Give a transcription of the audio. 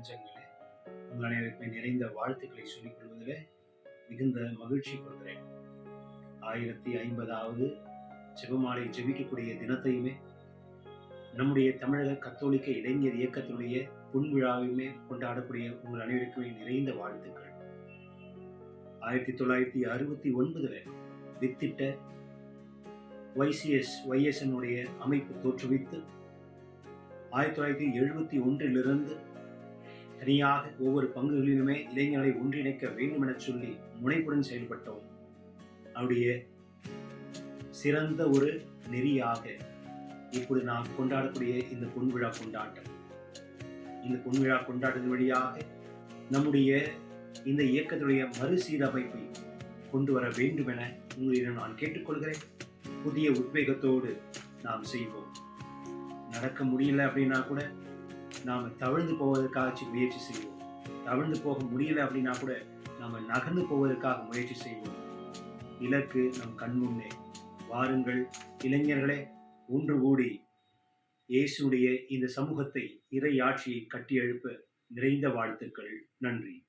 உங்கள் அனைவருக்குமே நிறைந்த வாழ்த்துக்களை சொல்லிக் கொள்வதிலே மிகுந்த மகிழ்ச்சி கொள்கிறேன். ஆயிரத்தி ஐம்பதாவது ஜெபமாலை ஜெபிக்கக்கூடிய தினத்தையுமே நம்முடைய தமிழக கத்தோலிக்க இளைஞர் இயக்கத்தினுடைய பொன்விழாவையுமே கொண்டாடக்கூடிய உங்கள் அனைவருக்குமே நிறைந்த வாழ்த்துக்கள். ஆயிரத்தி தொள்ளாயிரத்தி அறுபத்தி ஒன்பதுல வித்திட்ட வைசிஎஸ் ஒய்எஸ்எனுடைய அமைப்பு தோற்றுவித்து ஆயிரத்தி தொள்ளாயிரத்தி எழுபத்தி ஒன்றிலிருந்து தனியாக ஒவ்வொரு பங்குகளிலுமே இளைஞர்களை ஒன்றிணைக்க வேண்டும் என சொல்லி முனைப்புடன் செயல்பட்டோம். அவருடைய சிறந்த ஒரு நெறியாக இப்படி நாம் கொண்டாடக்கூடிய இந்த பொன்விழா கொண்டாட்டம். இந்த பொன்விழா கொண்டாடுவதன் வழியாக நம்முடைய இந்த இயக்கத்துடைய மறுசீரமைப்பை கொண்டு வர வேண்டும் என உங்களிடம் நான் கேட்டுக்கொள்கிறேன். புதிய உத்வேகத்தோடு நாம் செய்வோம். நடக்க முடியல அப்படின்னா கூட நாம் தவிழ்ந்து போவதற்காக முயற்சி செய்வோம். தவிழ்ந்து போக முடியல அப்படின்னா கூட நாம் நகர்ந்து போவதற்காக முயற்சி செய்வோம். இலக்கு நம் கண்முன்னே வாருங்கள் இளைஞர்களே ஒன்று கூடி. இயேசுடைய இந்த சமூகத்தை இறை ஆட்சியை கட்டியெழுப்ப நிறைந்த வாழ்த்துக்கள். நன்றி.